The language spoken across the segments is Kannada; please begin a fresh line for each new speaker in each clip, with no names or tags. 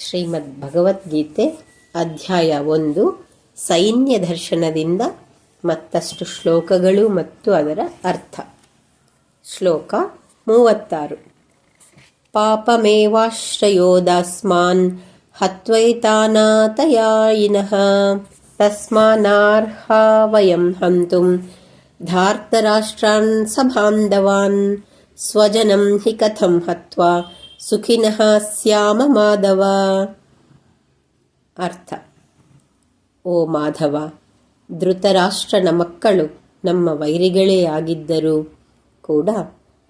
ಶ್ರೀಮದ್ ಭಗವದ್ಗೀತೆ ಅಧ್ಯಾಯ ಒಂದು, ಸೈನ್ಯ ದರ್ಶನದಿಂದ ಮತ್ತಷ್ಟು ಶ್ಲೋಕಗಳು ಮತ್ತು ಅದರ ಅರ್ಥ. ಶ್ಲೋಕ ಮೂವತ್ತಾರು. ಪಾಪಮೇವಾಶ್ರಯೋದಾಸ್ಮಾನ್ ಹತ್ವೈತಾನಾತಯಾಯಿನಃ ತಸ್ಮಾನಾರ್ಹ ವಯಂ ಹಂತುಂ ಧಾರ್ತರಾಷ್ಟ್ರಾನ್ ಸಬಾಂಧವಾನ್ ಸ್ವಜನಂ ಹಿ ಕಥಂ ಹತ್ವಾ ಸುಖಿನಃ ಸ್ಯಾಮ ಮಾಧವ. ಅರ್ಥ. ಓ ಮಾಧವ, ಧೃತರಾಷ್ಟ್ರನ ಮಕ್ಕಳು ನಮ್ಮ ವೈರಿಗಳೇ ಆಗಿದ್ದರೂ. ಕೂಡ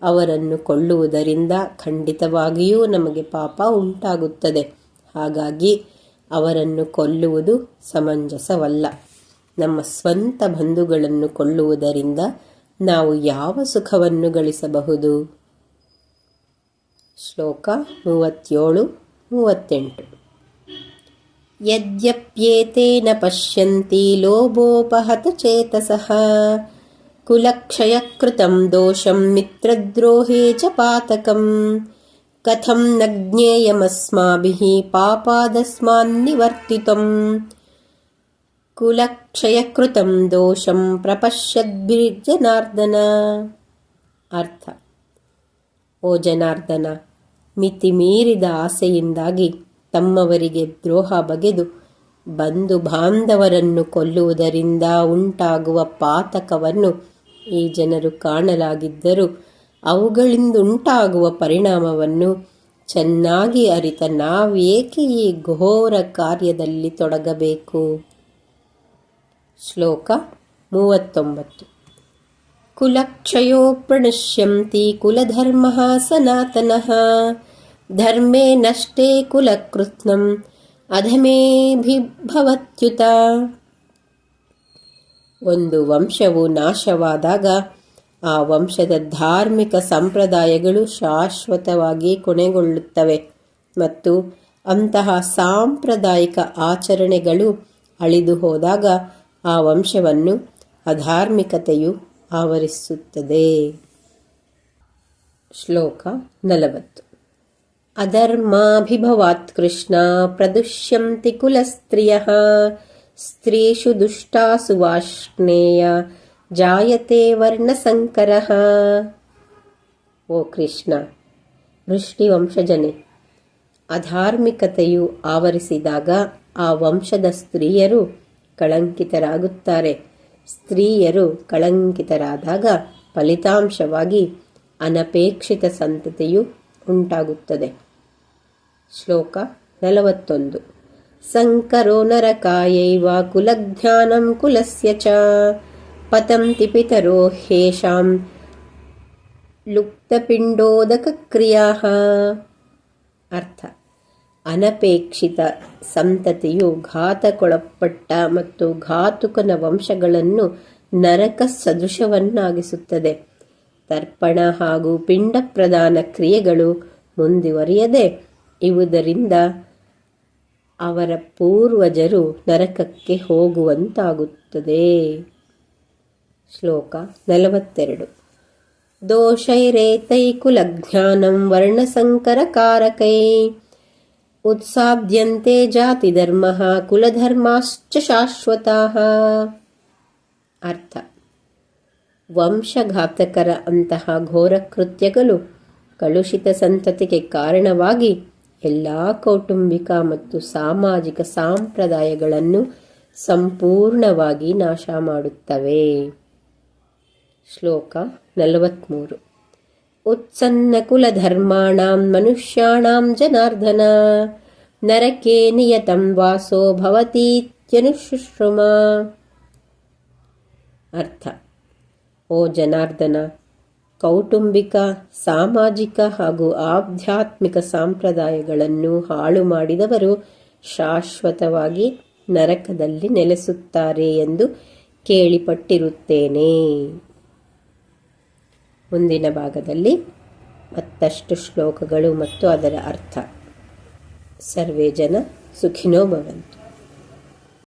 ಅವರನ್ನು ಕೊಳ್ಳುವುದರಿಂದ ಖಂಡಿತವಾಗಿಯೂ ನಮಗೆ ಪಾಪ ಉಂಟಾಗುತ್ತದೆ. ಹಾಗಾಗಿ ಅವರನ್ನು ಕೊಲ್ಲುವುದು ಸಮಂಜಸವಲ್ಲ. ನಮ್ಮ ಸ್ವಂತ ಬಂಧುಗಳನ್ನು ಕೊಳ್ಳುವುದರಿಂದ ನಾವು ಯಾವ ಸುಖವನ್ನು ಗಳಿಸಬಹುದು? ಶ್ಲೋಕ ಮೂವತ್ತೇಳು ಮೂವತ್ತೆಂಟು ಯದ್ಯಪ್ಯೇತೇನ ಪಶ್ಯಂತಿ ಲೋಭೋಪಹತಚೇತಸಃ ಕುಲಕ್ಷಯಕೃತಂ ದೋಷಂ ಮಿತ್ರದ್ರೋಹೇ ಚ ಪಾತಕಂ ಕಥಂ ನ ಜ್ಞೇಯಮಸ್ಮಾಭಿः ಪಾಪಾದಸ್ಮಾನ್ನಿವರ್ತಿತಂ ಕುಲಕ್ಷಯಕೃತಂ ದೋಷಂ ಪ್ರಪಶ್ಯದ್ಭಿರ್ಜನಾರ್ದನ ಅರ್ಥ ಓ ಜನಾರ್ದನ ಮಿತಿ ಮೀರಿದ ಆಸೆಯಿಂದಾಗಿ ತಮ್ಮವರಿಗೆ ದ್ರೋಹ ಬಗೆದು ಬಂಧು ಬಾಂಧವರನ್ನು ಕೊಲ್ಲುವುದರಿಂದ ಉಂಟಾಗುವ ಪಾತಕವನ್ನು ಈ ಜನರು ಕಾಣಲಾಗಿದ್ದರೂ ಅವುಗಳಿಂದುಂಟಾಗುವ ಪರಿಣಾಮವನ್ನು ಚೆನ್ನಾಗಿ ಅರಿತ ನಾವೇಕೆ ಈ ಘೋರ ಕಾರ್ಯದಲ್ಲಿ ತೊಡಗಬೇಕು? ಶ್ಲೋಕ ಮೂವತ್ತೊಂಬತ್ತು. ಕುಲಕ್ಷಯೋ ಪ್ರಣಶ್ಯಂತಿ ಕುಲಧರ್ಮಃ ಸನಾತನಃ ಧರ್ಮೇ ನಷ್ಟೇ ಕುಲಕೃತ್ನಂ ಅಧಮೇಭಿಭವತ್ಯುತ ಒಂದು ವಂಶವು ನಾಶವಾದಾಗ, ಆ ವಂಶದ ಧಾರ್ಮಿಕ ಸಂಪ್ರದಾಯಗಳು ಶಾಶ್ವತವಾಗಿ ಕೊನೆಗೊಳ್ಳುತ್ತವೆ ಮತ್ತು ಅಂತಹ ಸಾಂಪ್ರದಾಯಿಕ ಆಚರಣೆಗಳು ಅಳಿದು ಹೋದಾಗ ಆ ವಂಶವನ್ನು ಅಧಾರ್ಮಿಕತೆಯು ಆವರಿಸುತ್ತದೆ. ಶ್ಲೋಕ ನಲವತ್ತು. ಅಧರ್ಮಾಭಿಭವಾತ್ ಕೃಷ್ಣ ಪ್ರದುಷ್ಯಂತಿ ಕುಲಸ್ತ್ರಿಯಃ, ಸ್ತ್ರೀಷು ದುಷ್ಟಾಸು ವಾಷ್ಣೇಯ, ಜಾಯತೆ ವರ್ಣಸಂಕರಃ. ಓ ಕೃಷ್ಣ ವೃಷ್ಟಿವಂಶಜನೆ ಅಧಾರ್ಮಿಕತೆಯು ಆವರಿಸಿದಾಗ ಆ ವಂಶದ ಸ್ತ್ರೀಯರು ಕಳಂಕಿತರಾಗುತ್ತಾರೆ. ಸ್ತ್ರೀಯರು ಕಳಂಕಿತರಾದಾಗ ಫಲಿತಾಂಶವಾಗಿ ಅನಪೇಕ್ಷಿತ ಸಂತತಿಯು ಉಂಟಾಗುತ್ತದೆ. ಶ್ಲೋಕ ನಲವತ್ತೊಂದು. ಸಂಕರೋ ನರಕಾಯೈವ ಕುಲಜ್ಞಾನಂ ಕುಲಸ್ಯ ಚ. ಪತಂತಿ ಪಿತರೋ ಹೇಷಾಂ ಲುಪ್ತಪಿಂಡೋದಕಕ್ರಿಯಾ ಅರ್ಥ. ಅನಪೇಕ್ಷಿತ ಸಂತತಿಯು ಘಾತಕ್ಕೊಳಪಟ್ಟ ಮತ್ತು ಘಾತುಕನ ವಂಶಗಳನ್ನು ನರಕ ಸದೃಶವನ್ನಾಗಿಸುತ್ತದೆ ತರ್ಪಣ ಹಾಗೂ ಪಿಂಡ ಪ್ರದಾನ ಕ್ರಿಯೆಗಳು ಮುಂದುವರಿಯದೆ ಇವುದರಿಂದ ಅವರ ಪೂರ್ವಜರು ನರಕಕ್ಕೆ ಹೋಗುವಂತಾಗುತ್ತದೆ. ಶ್ಲೋಕ ನಲವತ್ತೆರಡು. ದೋಷೈರೇತೈಕುಲಜ್ಞಾನಂ ವರ್ಣಸಂಕರಕಾರಕೈ ಉತ್ಸಾದ್ಯಂತೆ ಜಾತಿಧರ್ಮ ಕುಲಧರ್ಮಾಶ್ಚ ಶಾಶ್ವತಃ ಅರ್ಥ ವಂಶಘಾತಕರ ಅಂತಹ ಘೋರ ಕೃತ್ಯಗಳು ಕಲುಷಿತ ಸಂತತಿಗೆ ಕಾರಣವಾಗಿ ಎಲ್ಲ ಕೌಟುಂಬಿಕ ಮತ್ತು ಸಾಮಾಜಿಕ ಸಂಪ್ರದಾಯಗಳನ್ನು ಸಂಪೂರ್ಣವಾಗಿ ನಾಶ ಮಾಡುತ್ತವೆ. ಶ್ಲೋಕ ನಲವತ್ತ್ಮೂರು ಉತ್ಸನ್ನ मनुष्याणां ಜನಾರ್ದನ. ನರಕೆ ನಿಯತಂ ವಾಸೋ ಭವತೀತ್ಯನುಶುಶ್ರುಮ ಅರ್ಥ. ಓ ಜನಾರ್ದನ, ಕೌಟುಂಬಿಕ, ಸಾಮಾಜಿಕ ಹಾಗೂ ಆಧ್ಯಾತ್ಮಿಕ ಸಂಪ್ರದಾಯಗಳನ್ನು ಹಾಳು ಮಾಡಿದವರು ಶಾಶ್ವತವಾಗಿ ನರಕದಲ್ಲಿ ನೆಲೆಸುತ್ತಾರೆ ಎಂದು ಕೇಳಿಪಟ್ಟಿರುತ್ತೇನೆ. ಮುಂದಿನ ಭಾಗದಲ್ಲಿ ಮತ್ತಷ್ಟು ಶ್ಲೋಕಗಳು ಮತ್ತು ಅದರ ಅರ್ಥ. ಸರ್ವೇ ಜನ ಸುಖಿನೋ ಭವಂತು.